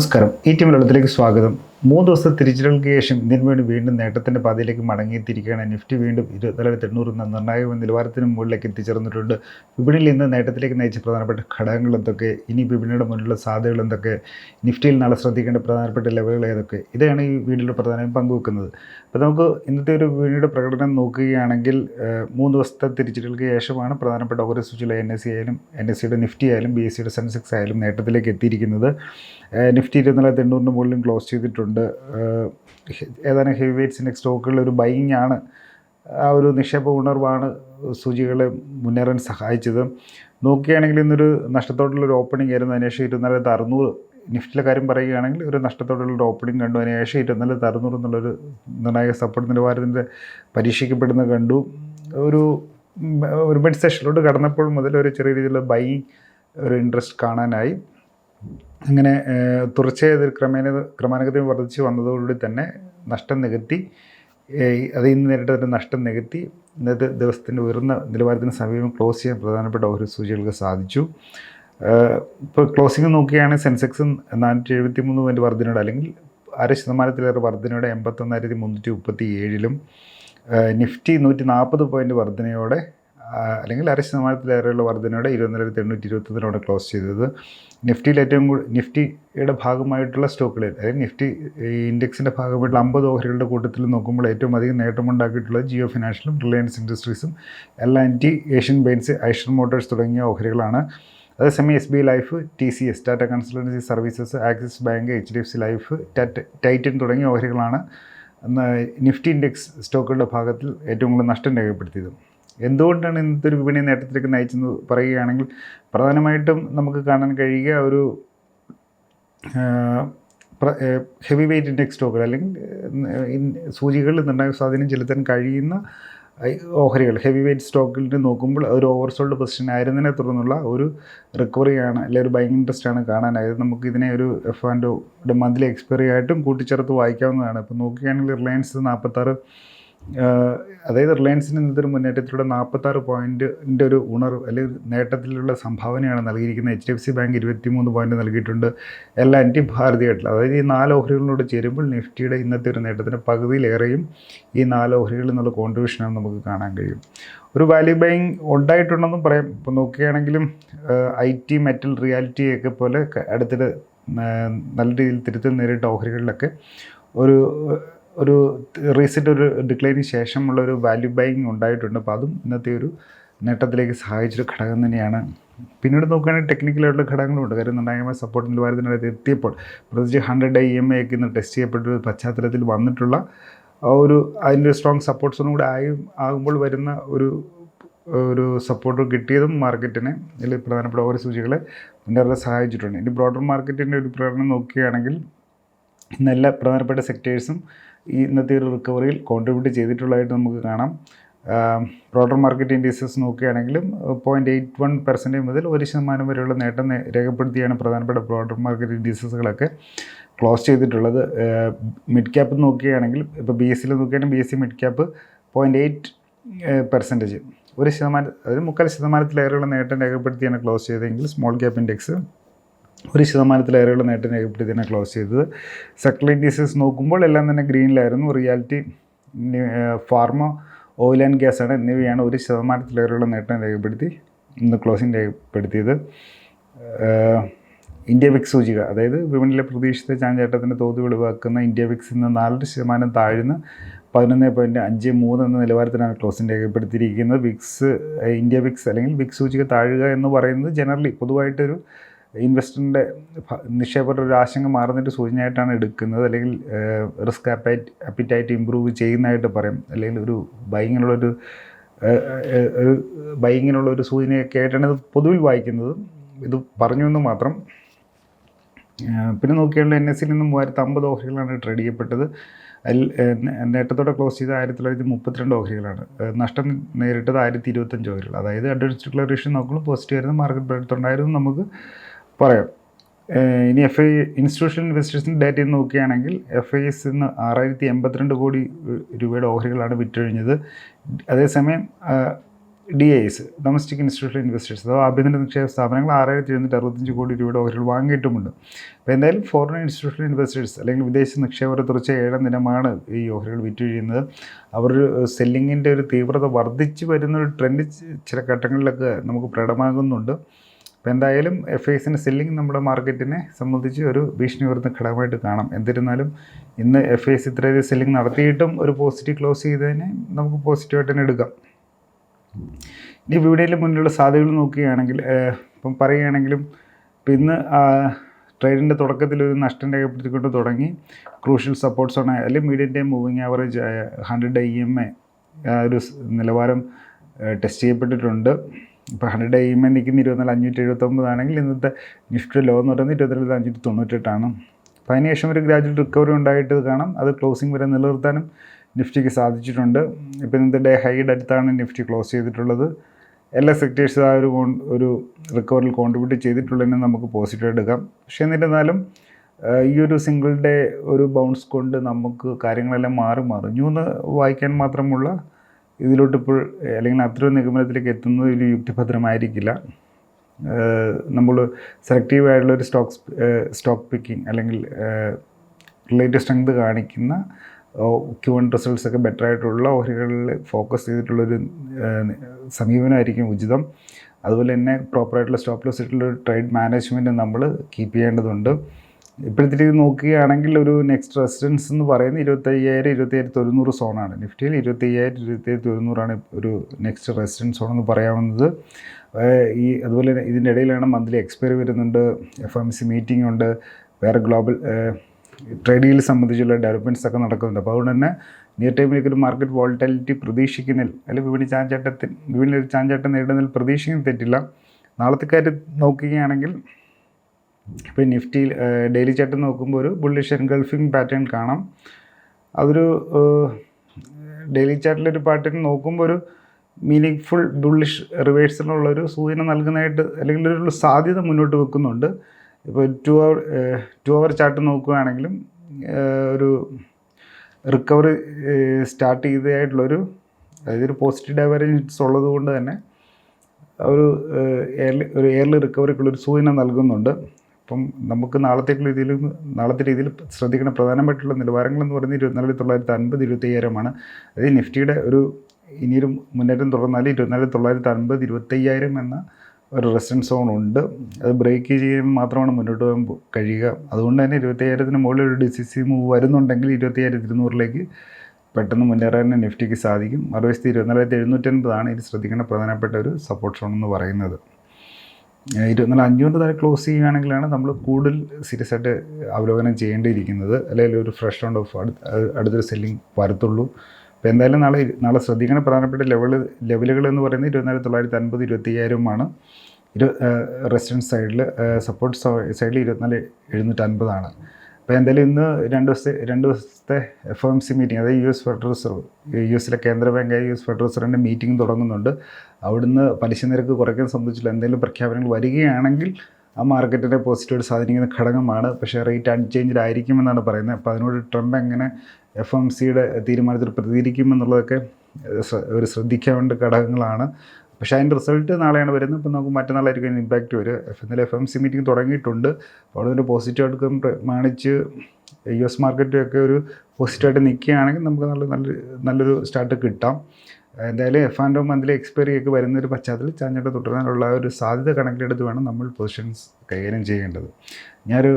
നമസ്കാരം. ഈ ടീം വെള്ളത്തിലേക്ക് സ്വാഗതം. മൂന്ന് ദിവസത്തെ തിരിച്ചടികൾക്ക് ശേഷം ഇതിനു വേണ്ടി വീണ്ടും നേട്ടത്തിന്റെ പാതയിലേക്ക് മടങ്ങിയെത്തിയിരിക്കുകയാണ്. നിഫ്റ്റി വീണ്ടും ഇരുപത്തിനാലായിരത്തി എണ്ണൂറ് എന്ന നിർണായക നിലവാരത്തിന് മുകളിലേക്ക് എത്തിച്ചേർന്നിട്ടുണ്ട്. വിപണിയിൽ ഇന്ന് നേട്ടത്തിലേക്ക് നയിച്ച പ്രധാനപ്പെട്ട ഘടകങ്ങൾ എന്തൊക്കെ? ഇനി വിപണിയുടെ മുന്നിലുള്ള സാധ്യതകൾ എന്തൊക്കെ? നിഫ്റ്റിയിൽ നാളെ ശ്രദ്ധിക്കേണ്ട പ്രധാനപ്പെട്ട ലെവലുകൾ ഏതൊക്കെ? ഇതാണ് ഈ വീഡിയോയിൽ പ്രധാനമായും പങ്കുവെക്കുന്നത്. അപ്പോൾ നമുക്ക് ഇന്നത്തെ ഒരു വിപണിയുടെ പ്രകടനം നോക്കുകയാണെങ്കിൽ മൂന്ന് ദിവസത്തെ തിരിച്ചടികൾക്ക് ശേഷമാണ് പ്രധാനപ്പെട്ട ഓരോ സൂചിയിലെ എൻ എസ് സി ആയാലും എൻ എസ് സിയുടെ നിഫ്റ്റി ആയാലും ബി എസ് സിയുടെ സെൻസെക്സ് ആയാലും നേട്ടത്തിലേക്ക് എത്തിയിരിക്കുന്നത്. നിഫ്റ്റി ഇരുപത്തിനാലായിരത്തി എണ്ണൂറിന് മുകളിലും ക്ലോസ് ചെയ്തിട്ടുണ്ട്. ഏഹ്, ഏതാനും ഹെവി വെയ്റ്റ്സിന്റെ സ്റ്റോക്കുകളിൽ ഒരു ബൈങ് ആണ്. ആ ഒരു നിക്ഷേപ ഉണർവാണ് സൂചികളെ മുന്നേറാൻ സഹായിച്ചത്. നോക്കുകയാണെങ്കിൽ ഇന്നൊരു നഷ്ടത്തോടുള്ളൊരു ഓപ്പണിംഗ് ആയിരുന്നു. അതിനുശേഷം ഇരുന്നാലത്ത് അറുന്നൂറ് നിഫ്റ്റിലെ കാര്യം പറയുകയാണെങ്കിൽ ഒരു നഷ്ടത്തോടുള്ളൊരു ഓപ്പണിംഗ് കണ്ടു. അതിനുശേഷം ഇരുന്നാലത്ത് അറുന്നൂറ് എന്നുള്ളൊരു നിർണായക സപ്പോർട്ട് നിലവാരത്തിന്റെ പരീക്ഷിക്കപ്പെടുന്നത് കണ്ടു. ഒരു ഒരു മിഡ് സെഷനിലോട്ട് കടന്നപ്പോൾ മുതൽ ഒരു ചെറിയ രീതിയിലുള്ള ബൈ ഒരു ഇൻട്രസ്റ്റ് കാണാനായി. അങ്ങനെ തുടർച്ചയായ തുടർച്ചയായി ഇത് ക്രമേണ ക്രമാനുഗതം വർദ്ധിച്ച് വന്നതോടുകൂടി തന്നെ നഷ്ടം നികത്തി അത് ഇന്ന് നേരിട്ട് തന്നെ നഷ്ടം നികത്തി ഇന്നത്തെ ദിവസത്തിന്റെ ഉയർന്ന നിലവാരത്തിന് സമീപം ക്ലോസ് ചെയ്യാൻ പ്രധാനപ്പെട്ട ഓരോ സൂചികൾക്ക് സാധിച്ചു. ഇപ്പോൾ ക്ലോസിംഗ് നോക്കുകയാണെങ്കിൽ സെൻസെക്സ് നാനൂറ്റി എഴുപത്തി മൂന്ന് പോയിന്റ് വർദ്ധനയുടെ അല്ലെങ്കിൽ അര ശതമാനത്തിലേറെ വർധനയുടെ എൺപത്തൊന്നായിരത്തി മുന്നൂറ്റി മുപ്പത്തി ഏഴിലും നിഫ്റ്റി നൂറ്റി നാൽപ്പത് പോയിന്റ് വർധനയോടെ അല്ലെങ്കിൽ അര ശതമാനത്തിലേറെയുള്ള വർധനയുടെ ഇരുപത്തിനായിരത്തി എണ്ണൂറ്റി ഇരുപത്തൊന്നിനോടെ ക്ലോസ് ചെയ്തത്. നിഫ്റ്റിയിൽ ഏറ്റവും കൂടുതൽ നിഫ്റ്റിയുടെ ഭാഗമായിട്ടുള്ള സ്റ്റോക്കുകളിൽ അതായത് നിഫ്റ്റി ഇൻഡെക്സിന്റെ ഭാഗമായിട്ടുള്ള അമ്പത് ഓഹരികളുടെ കൂട്ടത്തിൽ നോക്കുമ്പോൾ ഏറ്റവും അധികം നേട്ടമുണ്ടാക്കിയിട്ടുള്ളത് ജിയോ ഫിനാൻഷ്യലും Reliance ഇൻഡസ്ട്രീസും L and T Asian Paints Eicher Motors തുടങ്ങിയ ഓഹരികളാണ്. അതേസമയം S B life T C S Tata consultancy services Axis bank H D F C life Tata Titan തുടങ്ങിയ ഓഹരികളാണ്. നിഫ്റ്റി ഇൻഡെക്സ് സ്റ്റോക്കുകളുടെ ഭാഗത്തിൽ ഏറ്റവും കൂടുതൽ നഷ്ടം രേഖപ്പെടുത്തിയത്. എന്തുകൊണ്ടാണ് ഇന്നത്തെ ഒരു വിപണി നേട്ടത്തിലേക്ക് നയിച്ചെന്ന് പറയുകയാണെങ്കിൽ പ്രധാനമായിട്ടും നമുക്ക് കാണാൻ കഴിയുക ഒരു ഹെവി വെയ്റ്റ് ഇൻഡെക്സ് സ്റ്റോക്കുകൾ അല്ലെങ്കിൽ സൂചികൾ നിർണായക സ്വാധീനം ചെലുത്താൻ കഴിയുന്ന ഓഹരികൾ ഹെവി വെയ്റ്റ് സ്റ്റോക്കിൽ നോക്കുമ്പോൾ ഒരു ഓവർസോൾഡ് പൊസിഷൻ ആയിരുന്നതിനെ തുടർന്നുള്ള ഒരു റിക്കവറിയാണ് അല്ലെങ്കിൽ ഒരു ബൈങ് ഇൻട്രസ്റ്റ് ആണ് കാണാനായത്. നമുക്ക് ഇതിനെ ഒരു എഫ് ആൻഡ് മന്ത്ലി എക്സ്പയറി ആയിട്ടും കൂട്ടിച്ചേർത്ത് വായിക്കാവുന്നതാണ്. ഇപ്പോൾ നോക്കുകയാണെങ്കിൽ റിലയൻസ് നാൽപ്പത്താറ് അതായത് റിലയൻസിന് ഇന്നത്തെ ഒരു മുന്നേറ്റത്തിലൂടെ നാൽപ്പത്താറ് പോയിന്റിന്റെ ഒരു ഉണർവ് അല്ലെങ്കിൽ നേട്ടത്തിലുള്ള സംഭാവനയാണ് നൽകിയിരിക്കുന്നത്. H D F C bank ഇരുപത്തിമൂന്ന് പോയിന്റ് നൽകിയിട്ടുണ്ട്. എല്ലാ ആൻഡ് ഭാരതീയായിട്ടുള്ള അതായത് ഈ നാല് ഓഹരികളോട് ചേരുമ്പോൾ നിഫ്റ്റിയുടെ ഇന്നത്തെ ഒരു നേട്ടത്തിന്റെ പകുതിയിലേറെയും ഈ നാല് ഓഹരികളിൽ നിന്നുള്ള കോൺട്രിബ്യൂഷനാണ് നമുക്ക് കാണാൻ കഴിയും. ഒരു വാല്യൂ ബൈങ് ഉണ്ടായിട്ടുണ്ടെന്നും പറയാം. ഇപ്പോൾ നോക്കുകയാണെങ്കിലും ഐ ടി മെറ്റൽ റിയാലിറ്റി ഒക്കെ പോലെ അടുത്തിടെ നല്ല രീതിയിൽ തിരുത്തൽ നേരിട്ട ഓഹരികളിലൊക്കെ ഒരു ഒരു റീസെന്റ് ഒരു ഡിക്ലൈനിന് ശേഷമുള്ള ഒരു വാല്യൂ ബൈങ് ഉണ്ടായിട്ടുണ്ട്. അപ്പോൾ അതും ഇന്നത്തെ ഒരു നേട്ടത്തിലേക്ക് സഹായിച്ചൊരു ഘടകം തന്നെയാണ്. പിന്നീട് നോക്കുകയാണെങ്കിൽ ടെക്നിക്കലായിട്ടുള്ള ഘടകങ്ങളുണ്ട്. കാര്യം നിർണായകമായ സപ്പോർട്ട് നിലവാരത്തിനകത്ത് എത്തിയപ്പോൾ പ്രത്യേകിച്ച് ഹൺഡ്രഡ് ഐ എം എ ഒക്കെ ഇന്ന് ടെസ്റ്റ് ചെയ്യപ്പെട്ട ഒരു പശ്ചാത്തലത്തിൽ വന്നിട്ടുള്ള ഒരു അതിന്റെ സ്ട്രോങ് സപ്പോർട്ട്സൊന്നും കൂടെ ആയി ആകുമ്പോൾ വരുന്ന ഒരു ഒരു സപ്പോർട്ട് കിട്ടിയതും മാർക്കറ്റിനെ ഇതിൽ പ്രധാനപ്പെട്ട ഓരോ സൂചികളെ മുന്നേറെ സഹായിച്ചിട്ടുണ്ട്. ഇനി ബ്രോഡർ മാർക്കറ്റിന്റെ ഒരു പ്രകടനം നോക്കുകയാണെങ്കിൽ നല്ല പ്രധാനപ്പെട്ട സെക്ടേഴ്സും ഈ ഇന്നത്തെ ഒരു റിക്കവറിയിൽ കോൺട്രിബ്യൂട്ട് ചെയ്തിട്ടുള്ളതായിട്ട് നമുക്ക് കാണാം. ബ്രോഡർ മാർക്കറ്റ് ഇൻഡീസസ് നോക്കുകയാണെങ്കിലും പോയിന്റ് എയ്റ്റ് വൺ പെർസെന്റേജ് മുതൽ ഒരു ശതമാനം വരെയുള്ള നേട്ടം രേഖപ്പെടുത്തിയാണ് പ്രധാനപ്പെട്ട ബ്രോഡർ മാർക്കറ്റ് ഇൻഡീസസുകളൊക്കെ ക്ലോസ് ചെയ്തിട്ടുള്ളത്. മിഡ് ക്യാപ്പ് നോക്കുകയാണെങ്കിൽ ഇപ്പോൾ ബി എസ് സിയിൽ നോക്കുകയാണെങ്കിൽ B S C mid cap point eight percentage ഒരു ശതമാനം അതായത് മുക്കാൽ ശതമാനത്തിലേറെയുള്ള നേട്ടം രേഖപ്പെടുത്തിയാണ് ക്ലോസ് ചെയ്തതെങ്കിൽ സ്മോൾ ക്യാപ്പ് ഇൻഡെക്സ് ഒരു ശതമാനത്തിലേറെയുള്ള നേട്ടം രേഖപ്പെടുത്തിയാണ് ക്ലോസ് ചെയ്തത്. സെക്ടർ ഇൻഡീസസ് നോക്കുമ്പോൾ എല്ലാം തന്നെ ഗ്രീനിലായിരുന്നു. Realty pharma oil and gas ആണ് എന്നിവയാണ് ഒരു ശതമാനത്തിലേറെയുള്ള നേട്ടം രേഖപ്പെടുത്തി ഇന്ന് ക്ലോസിംഗ് രേഖപ്പെടുത്തിയത്. ഇന്ത്യ വിക്സ് സൂചിക അതായത് വിപണിയിലെ പ്രതീക്ഷിത ചാഞ്ചാട്ടത്തിന്റെ തോത് വെളിവാക്കുന്ന ഇന്ത്യ വിക്സ് ഇന്ന് നാല് ശതമാനം താഴ്ന്ന് പതിനൊന്ന് പോയിന്റ് അഞ്ച് മൂന്ന് എന്ന നിലവാരത്തിലാണ് ക്ലോസിംഗ് രേഖപ്പെടുത്തിയിരിക്കുന്നത്. വിക്സ് ഇന്ത്യ വിക്സ് അല്ലെങ്കിൽ വിക്സ് സൂചിക താഴുക എന്ന് പറയുന്നത് ജനറലി പൊതുവായിട്ടൊരു ഇൻവെസ്റ്ററിന്റെ നിക്ഷേപകരുടെ ഒരു ആശങ്ക മാറുന്നതിന്റെ സൂചനയായിട്ടാണ് എടുക്കുന്നത്. അല്ലെങ്കിൽ റിസ്ക് അപ്പൈറ്റ് അപ്പിറ്റൈറ്റ് ഇമ്പ്രൂവ് ചെയ്യുന്നതായിട്ട് പറയും. അല്ലെങ്കിൽ ഒരു ബൈങ്ങിനുള്ളൊരു ഒരു ബൈങ്ങിനുള്ള ഒരു സൂചനയൊക്കെ ആയിട്ടാണ് ഇത് പൊതുവിൽ വായിക്കുന്നത്. ഇത് പറഞ്ഞു എന്ന് മാത്രം. പിന്നെ നോക്കിയാൽ എൻ എസ് സിയിൽ നിന്നും മൂവായിരത്തി അമ്പത് ഓഹരികളാണ് ട്രേഡ് ചെയ്യപ്പെട്ടത്. അതിൽ നേട്ടത്തോടെ ക്ലോസ് ചെയ്ത ആയിരത്തി തൊള്ളായിരത്തി മുപ്പത്തിരണ്ട് ഓഹരികളാണ്. നഷ്ടം നേരിട്ടത് ആയിരത്തി ഇരുപത്തഞ്ച് ഓഹരികൾ. അതായത് അഡ്വാൻസ് ഡിക്ലറേഷൻ നോക്കുമ്പോൾ പോസിറ്റീവ് ആയിരുന്നു മാർക്കറ്റ് എടുത്തുണ്ടായിരുന്നു നമുക്ക് പറയാം. ഇനി എഫ് ഐ ഇൻസ്റ്റിറ്റ്യൂഷണൽ ഇൻവെസ്റ്റേഴ്സിന്റെ ഡാറ്റയിൽ നോക്കുകയാണെങ്കിൽ എഫ് ഐ എസ് ഇന്ന് ആറായിരത്തി എൺപത്തിരണ്ട് കോടി രൂപയുടെ ഓഹരികളാണ് വിറ്റഴിഞ്ഞത്. അതേസമയം DIIs domestic institutional investors അഥവാ ആഭ്യന്തര നിക്ഷേപ സ്ഥാപനങ്ങൾ ആറായിരത്തി എഴുന്നൂറ്റി അറുപത്തഞ്ച് കോടി രൂപയുടെ ഓഹരികൾ വാങ്ങിയിട്ടുമുണ്ട്. അപ്പോൾ എന്തായാലും ഫോറിൻ ഇൻസ്റ്റിറ്റ്യൂഷണൽ ഇൻവെസ്റ്റേഴ്സ് അല്ലെങ്കിൽ വിദേശ നിക്ഷേപകരെ തുറച്ച ഏഴാം ദിനമാണ് ഈ ഓഹരികൾ വിറ്റൊഴിയുന്നത്. അവർ സെല്ലിങ്ങിന്റെ ഒരു തീവ്രത വർദ്ധിച്ചു വരുന്ന ഒരു ട്രെൻഡ് ചില ഘട്ടങ്ങളിലൊക്കെ നമുക്ക് പ്രകടമാകുന്നുണ്ട്. അപ്പോൾ എന്തായാലും എഫ് ഐസിന്റെ സെല്ലിംഗ് നമ്മുടെ മാർക്കറ്റിനെ സംബന്ധിച്ച് ഒരു ഭീഷണി വരുന്ന ഘടകമായിട്ട് കാണാം. എന്നിരുന്നാലും ഇന്ന് എഫ് ഐസ് ഇത്രയധികം സെല്ലിംഗ് നടത്തിയിട്ടും ഒരു പോസിറ്റീവ് ക്ലോസ് ചെയ്തതിനെ നമുക്ക് പോസിറ്റീവായിട്ട് തന്നെ എടുക്കാം. ഇനി വിപണിയിൽ മുന്നിലുള്ള സാധ്യതകൾ നോക്കുകയാണെങ്കിൽ ഇപ്പം പറയുകയാണെങ്കിലും ഇപ്പം ഇന്ന് ട്രേഡിന്റെ തുടക്കത്തിൽ ഒരു നഷ്ടം രേഖപ്പെടുത്തിക്കൊണ്ട് തുടങ്ങി. ക്രൂഷ്യൽ സപ്പോർട്ട്സ് ആണ് അല്ലെങ്കിൽ medium time moving average hundred I M A ഒരു നിലവാരം ടെസ്റ്റ് ചെയ്യപ്പെട്ടിട്ടുണ്ട്. ഇപ്പോൾ ഹൺഡ്രഡ് ഐ എം എ നിൽക്കുന്ന ഇരുപത്തിനാല് അഞ്ഞൂറ്റി എഴുപത്തൊമ്പതാണെങ്കിൽ ഇന്നത്തെ നിഫ്റ്റി ലോ എന്ന് പറയുന്നത് ഇരുപത്തിരണ്ട് അഞ്ഞൂറ്റി തൊണ്ണൂറ്റെട്ടാണ് അപ്പോൾ അതിനുശേഷം ഒരു ഗ്രാജുവൽ റിക്കവറി ഉണ്ടായിട്ട് കാണാം. അത് ക്ലോസിംഗ് വരെ നിലനിർത്താനും നിഫ്റ്റിക്ക് സാധിച്ചിട്ടുണ്ട്. ഇപ്പോൾ ഇന്നത്തെ ഡേ ഹൈഡ് അടുത്താണ് നിഫ്റ്റി ക്ലോസ് ചെയ്തിട്ടുള്ളത്. എല്ലാ സെക്ടേഴ്സും ആ ഒരു ഒരു റിക്കവറിൽ കോൺട്രിബ്യൂട്ട് ചെയ്തിട്ടുള്ളതിനെ നമുക്ക് പോസിറ്റീവ് എടുക്കാം. പക്ഷേ എന്നിരുന്നാലും ഈ ഒരു സിംഗിൾ ഡേ ഒരു ബൗൺസ് കൊണ്ട് നമുക്ക് കാര്യങ്ങളെല്ലാം മാറി മറിഞ്ഞു എന്ന് വായിക്കാൻ മാത്രമുള്ള ഇതിലോട്ട് ഇപ്പോൾ അല്ലെങ്കിൽ അത്തരം നിഗമനത്തിലേക്ക് എത്തുന്നത് ഒരു യുക്തിഭദ്രമായിരിക്കില്ല. നമ്മൾ സെലക്റ്റീവ് ആയിട്ടുള്ള ഒരു സ്റ്റോക്സ് സ്റ്റോക്ക് പിക്കിംഗ് അല്ലെങ്കിൽ റിലേറ്റീവ് സ്ട്രെങ്ത് കാണിക്കുന്ന ക്യൂ വൺ റിസൾട്ട്സ് ഒക്കെ ബെറ്റർ ആയിട്ടുള്ള ഓഹരികളിൽ ഫോക്കസ് ചെയ്തിട്ടുള്ളൊരു സമീപനമായിരിക്കും ഉചിതം. അതുപോലെ തന്നെ പ്രോപ്പറായിട്ടുള്ള സ്റ്റോപ്പ് ലോസ് ആയിട്ടുള്ള ഒരു ട്രേഡ് മാനേജ്മെന്റ് നമ്മൾ കീപ്പ് ചെയ്യേണ്ടതുണ്ട്. ഇപ്പോഴത്തെ നോക്കുകയാണെങ്കിൽ ഒരു നെക്സ്റ്റ് റെസിഡൻസ് എന്ന് പറയുന്നത് ഇരുപത്തയ്യായിരം ഇരുപത്തയ്യായിരത്തി ഒരുന്നൂറ് സോണാണ് നിഫ്റ്റിയിൽ ഇരുപത്തയ്യായിരം ഇരുപത്തയ്യായിരത്തി ഒരുന്നൂറാണ് ഒരു നെക്സ്റ്റ് റെസിഡൻസ് സോൺ എന്ന് പറയാവുന്നത്. ഈ അതുപോലെ ഇതിന്റെ ഇടയിലാണ് മന്ത്ലി എക്സ്പയറി വരുന്നുണ്ട് എഫ് എം സി മീറ്റിംഗ് ഉണ്ട് വേറെ ഗ്ലോബൽ ട്രേഡിങ്ങിൽ സംബന്ധിച്ചുള്ള ഡെവലപ്മെന്റ്സ് ഒക്കെ നടക്കുന്നുണ്ട്. അപ്പോൾ അതുകൊണ്ട് തന്നെ നിയർ ടൈമിലേക്ക് ഒരു മാർക്കറ്റ് വോൾട്ടാലിറ്റി പ്രതീക്ഷിക്കുന്നതിൽ അല്ലെങ്കിൽ വിപണി ചാഞ്ചാട്ടത്തിൽ വിപണിയിൽ ഒരു ചാഞ്ചാട്ടം നേടുന്നതിൽ പ്രതീക്ഷിക്കുന്ന തെറ്റില്ല. നാളത്തെ കാര്യം നോക്കുകയാണെങ്കിൽ ഇപ്പോൾ നിഫ്റ്റിയിൽ ഡെയിലി ചാർട്ട് നോക്കുമ്പോൾ ഒരു ബുള്ളിഷ് എൻഗൾഫിംഗ് പാറ്റേൺ കാണാം. അതൊരു ഡെയിലി ചാർട്ടിലൊരു പാറ്റേൺ നോക്കുമ്പോൾ ഒരു മീനിങ് ഫുൾ ബുള്ളിഷ് റിവേഴ്സലുള്ളൊരു സൂചന നൽകുന്നതായിട്ട് അല്ലെങ്കിൽ ഒരു സാധ്യത മുന്നോട്ട് വെക്കുന്നുണ്ട്. ഇപ്പോൾ two hour two hour chart നോക്കുകയാണെങ്കിലും ഒരു റിക്കവറി സ്റ്റാർട്ട് ചെയ്തതായിട്ടുള്ളൊരു അതായത് ഒരു പോസിറ്റീവ് ഡൈവറൻസ് ഉള്ളത് കൊണ്ട് തന്നെ ഒരു എയർലി ഒരു എയർലി റിക്കവറിക്കുള്ളൊരു സൂചന നൽകുന്നുണ്ട്. അപ്പം നമുക്ക് നാളത്തേക്കുള്ള രീതിയിൽ നാളത്തെ രീതിയിൽ ശ്രദ്ധിക്കുന്ന പ്രധാനമായിട്ടുള്ള നിലവാരങ്ങളെന്ന് പറയുന്നത് ഇരുപത്തിനാല് തൊള്ളായിരത്തി അൻപത് ഇരുപത്തയ്യായിരമാണ് അതായത് നിഫ്റ്റിയുടെ ഒരു ഇനിയൊരു മുന്നേറ്റം തുടർന്നാൽ ഇരുപത്തിനാല് തൊള്ളായിരത്തി അൻപത് ഇരുപത്തയ്യായിരം എന്ന ഒരു റെസിഡൻസ് സോൺ ഉണ്ട് അത് ബ്രേക്ക് ചെയ്യാൻ മാത്രമാണ് മുന്നോട്ട് പോകാൻ കഴിയുക. അതുകൊണ്ട് തന്നെ ഇരുപത്തയ്യായിരത്തിന് മുകളിൽ ഒരു ഡിസിസി മൂവ് വരുന്നുണ്ടെങ്കിൽ ഇരുപത്തയ്യായിരത്തി ഇരുന്നൂറിലേക്ക് പെട്ടെന്ന് മുന്നേറാൻ നിഫ്റ്റിക്ക് സാധിക്കും. മറുവശത്ത് ഇരുപത്തിനാലായിരത്തി എഴുന്നൂറ്റൻപതാണ് ഇത് ശ്രദ്ധിക്കേണ്ട പ്രധാനപ്പെട്ട ഒരു സപ്പോർട്ട് സോൺ എന്ന് പറയുന്നത്. ഇരുപത്തിനാല് അഞ്ഞൂറ് താഴെ ക്ലോസ് ചെയ്യുകയാണെങ്കിലാണ് നമ്മൾ കൂടുതൽ സീരിയസ് ആയിട്ട് അവലോകനം ചെയ്യേണ്ടിയിരിക്കുന്നത്. അല്ലെങ്കിൽ ഒരു ഫ്രഷ് റൗണ്ട് ഓഫ് അടുത്തൊരു സെല്ലിംഗ് വരത്തുള്ളൂ. അപ്പോൾ എന്തായാലും നാളെ നാളെ ശ്രദ്ധിക്കേണ്ട പ്രധാനപ്പെട്ട ലെവൽ ലെവലുകൾ എന്ന് പറയുന്നത് ഇരുപത്തിനാല് തൊള്ളായിരത്തി അൻപത് ഇരുപത്തയ്യായിരമാണ് ഇരു റെസിഡൻസ് സൈഡിൽ സപ്പോർട്ട് സൈഡിൽ ഇരുപത്തിനാല് എഴുന്നൂറ്റൻപതാണ് അപ്പോൾ എന്തായാലും ഇന്ന് രണ്ട് ദിവസത്തെ രണ്ട് ദിവസത്തെ എഫ് എം സി മീറ്റിംഗ് അതായത് U S federal reserve U എസിലെ കേന്ദ്ര ബാങ്കായ യു എസ് ഫെഡറൽ റിസർവിന്റെ മീറ്റിംഗ് തുടങ്ങുന്നുണ്ട്. അവിടുന്ന് പലിശ നിരക്ക് കുറയ്ക്കാൻ സംബന്ധിച്ചുള്ള എന്തെങ്കിലും പ്രഖ്യാപനങ്ങൾ വരികയാണെങ്കിൽ ആ മാർക്കറ്റിനെ പോസിറ്റീവായിട്ട് സ്വാധീനിക്കുന്ന ഘടകമാണ്. പക്ഷേ റേറ്റ് അൺചേഞ്ച്ഡ് ആയിരിക്കുമെന്നാണ് പറയുന്നത്. അപ്പോൾ അതിനോട് ട്രംപ് എങ്ങനെ എഫ് എം സിയുടെ തീരുമാനത്തിൽ പ്രതികരിക്കുമെന്നുള്ളതൊക്കെ ഒരു ശ്രദ്ധിക്കേണ്ട ഘടകങ്ങളാണ്. പക്ഷേ അതിന്റെ റിസൾട്ട് നാളെയാണ് വരുന്നത്. ഇപ്പം നമുക്ക് മറ്റന്നാളായിരിക്കും ഇമ്പാക്റ്റ് വരും എഫ് എന്നാലും എഫ് എം സി മീറ്റിംഗ് തുടങ്ങിയിട്ടുണ്ട്. അപ്പോൾ അതിന്റെ പോസിറ്റീവ് ഔട്ട്കം പ്രമാണിച്ച് യു എസ് മാർക്കറ്റൊക്കെ ഒരു പോസിറ്റീവായിട്ട് നിൽക്കുകയാണെങ്കിൽ നമുക്ക് നല്ല നല്ല നല്ലൊരു സ്റ്റാർട്ട് കിട്ടാം. എന്തായാലും എഫ് ആൻഡ് മന്ത്ലി എക്സ്പയറി ഒക്കെ വരുന്ന ഒരു പശ്ചാത്തലത്തിൽ ചാഞ്ചാട്ട് തുടരാനുള്ള ഒരു സാധ്യത കണക്കിലെടുത്ത് വേണം നമ്മൾ പൊസിഷൻസ് കൈകാര്യം ചെയ്യേണ്ടത്. ഞാനൊരു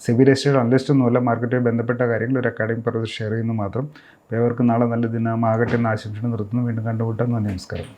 സെബി രജിസ്റ്റേഡ് അനലിസ്റ്റ് ഒന്നുമല്ല മാർക്കറ്റുമായി ബന്ധപ്പെട്ട കാര്യങ്ങൾ ഒരു അക്കാഡമിക് പർവത ഷെയർ ചെയ്യുന്നു മാത്രം. ഏവർക്കും നാളെ നല്ല ദിനമാകട്ടെ എന്ന് ആശംസിച്ച് നിർത്തുന്നു. വീണ്ടും കണ്ടുമുട്ടാം. നന്ദി നമസ്കാരം.